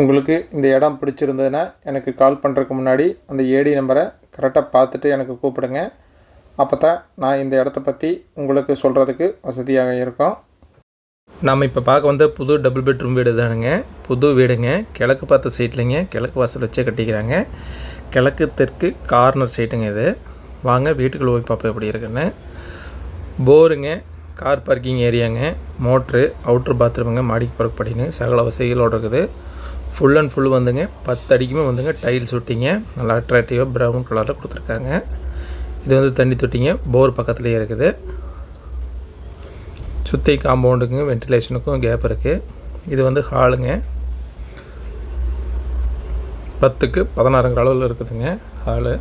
உங்களுக்கு இந்த இடம் பிடிச்சிருந்ததுன்னா எனக்கு கால் பண்ணுறதுக்கு முன்னாடி அந்த ஏடி நம்பரை கரெக்டாக பார்த்துட்டு எனக்கு கூப்பிடுங்க. அப்போ தான் நான் இந்த இடத்த பற்றி உங்களுக்கு சொல்கிறதுக்கு வசதியாக இருக்கும். நாம் இப்போ பார்க்க வந்த புது டபுள் பெட்ரூம் வீடு தானுங்க. புது வீடுங்க. கிழக்கு பார்த்த சைட்லைங்க கிழக்கு வாசல் வச்சே கட்டிக்கிறாங்க. கிழக்கு தெற்கு கார்னர் சைட்டுங்க இது. வாங்க வீட்டுக்குள்ளே போய் பார்ப்போம் எப்படி இருக்குன்னு. போருங்க. கார் பார்க்கிங் ஏரியாங்க மோட்ரு அவுட்ரு பாத்ரூமுங்க மாடிக்கு பறக்கப்படின்னு சகல வசதிகளோடு இருக்குது. ஃபுல் அண்ட் ஃபுல் வந்துங்க. பத்து அடிக்குமே வந்துங்க டைல்ஸ் ஒட்டிங்க. நல்லா அட்ராக்டிவாக ப்ரௌன் கலரில் கொடுத்துருக்காங்க. இது வந்து தண்ணி தொட்டிங்க. போர் பக்கத்துலேயே இருக்குது. சுற்றி காம்பவுண்டுக்குங்க வென்டிலேஷனுக்கும் கேப் இருக்குது இது வந்து ஹாலுங்க பத்துக்கு பதினாறுங்கிற அளவில் இருக்குதுங்க ஹாலு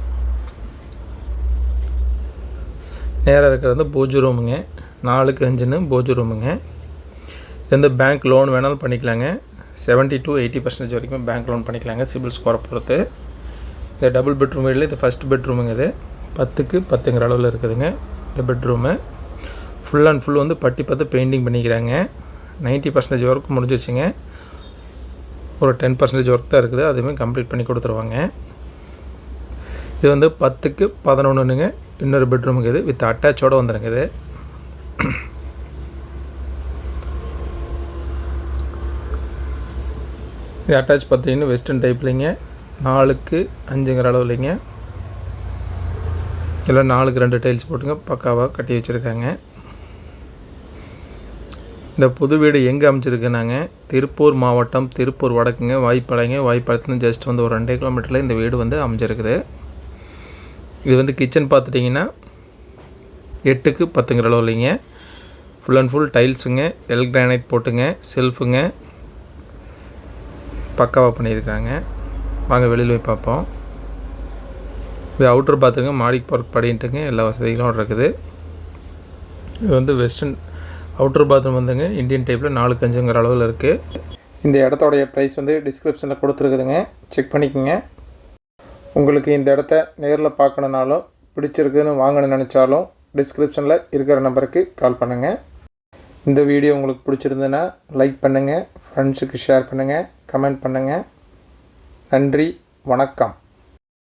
நேராக இருக்கிறது வந்து பூஜ் ரூமுங்க நாலுக்கு அஞ்சுன்னு பூஜ் ரூமுங்க இது வந்து பேங்க் லோன் வேணாலும் பண்ணிக்கலாங்க. செவன்ட்டி டு எயிட்டி பர்சன்டேஜ் வரைக்கும் பேங்க் லோன் பண்ணிக்கலாங்க சிபில் ஸ்கோரை பொறுத்து. இந்த டபுள் பெட்ரூம் வீடில் இது ஃபஸ்ட் பெட்ரூமுங்க இது. பத்துக்கு பத்துங்கிற அளவில் இருக்குதுங்க இந்த பெட்ரூமு ஃபுல் அண்ட் ஃபுல் வந்து பட்டி பார்த்து பெயிண்டிங் பண்ணிக்கிறாங்க. நைன்ட்டி பர்சன்டேஜ் ஒர்க் முடிஞ்சிச்சுங்க ஒரு டென் பர்சன்டேஜ் ஒர்க் தான் இருக்குது அதுவுமே கம்ப்ளீட் பண்ணி கொடுத்துருவாங்க. இது வந்து பத்துக்கு பதினொன்றுங்க இன்னொரு பெட்ரூமுக்கு இது வித் அட்டாச்சோடு வந்துருங்குது இது அட்டாச் பார்த்தீங்கன்னா வெஸ்டர்ன் டைப்லிங்க நாலுக்கு அஞ்சுங்கிற அளவுலைங்க எல்லாம் நாலுக்கு ரெண்டு டைல்ஸ் போட்டுங்க. பக்காவாக கட்டி வச்சுருக்காங்க. இந்த புது வீடு எங்கே அமைச்சிருக்குனாங்க? திருப்பூர் மாவட்டம் திருப்பூர் வடக்குங்க. வாய்ப்பாளையங்க வாய்ப்பாளையத்துலேருந்து ஜஸ்ட் வந்து ஒரு ரெண்டே கிலோமீட்டரில் இந்த வீடு வந்து அமைஞ்சிருக்குது. இது வந்து கிச்சன் பார்த்துட்டிங்கன்னா எட்டுக்கு பத்துங்கிற அளவு இல்லைங்க. ஃபுல் அண்ட் ஃபுல் டைல்ஸுங்க எல் கிரானைட் போட்டுங்க. செல்ஃபுங்க பக்காவாக பண்ணியிருக்காங்க. வாங்க வெளியில் போய் பார்ப்போம். இது அவுட்ரு பார்த்துங்க மாடிக்கு பார்க் படின்ட்டுங்க எல்லா வசதிகளும் இருக்குது. இது வந்து வெஸ்டர்ன் அவுட்ரு பாத்ரூம் வந்துங்க இந்தியன் டைப்பில் நாலு கஞ்சுங்கிற அளவில் இருக்குது இந்த இடத்தோடைய ப்ரைஸ் வந்து டிஸ்கிரிப்ஷனில் கொடுத்துருக்குதுங்க. செக் பண்ணிக்கோங்க. உங்களுக்கு இந்த இடத்த நேரில் பார்க்கணுனாலும் பிடிச்சிருக்குன்னு வாங்கணும்னு நினச்சாலும் டிஸ்கிரிப்ஷனில் இருக்கிற நம்பருக்கு கால் பண்ணுங்கள் இந்த வீடியோ உங்களுக்கு பிடிச்சிருந்ததுன்னா லைக் பண்ணுங்கள் ஃப்ரெண்ட்ஸுக்கு ஷேர் பண்ணுங்கள் கமெண்ட் பண்ணுங்கள் நன்றி வணக்கம்.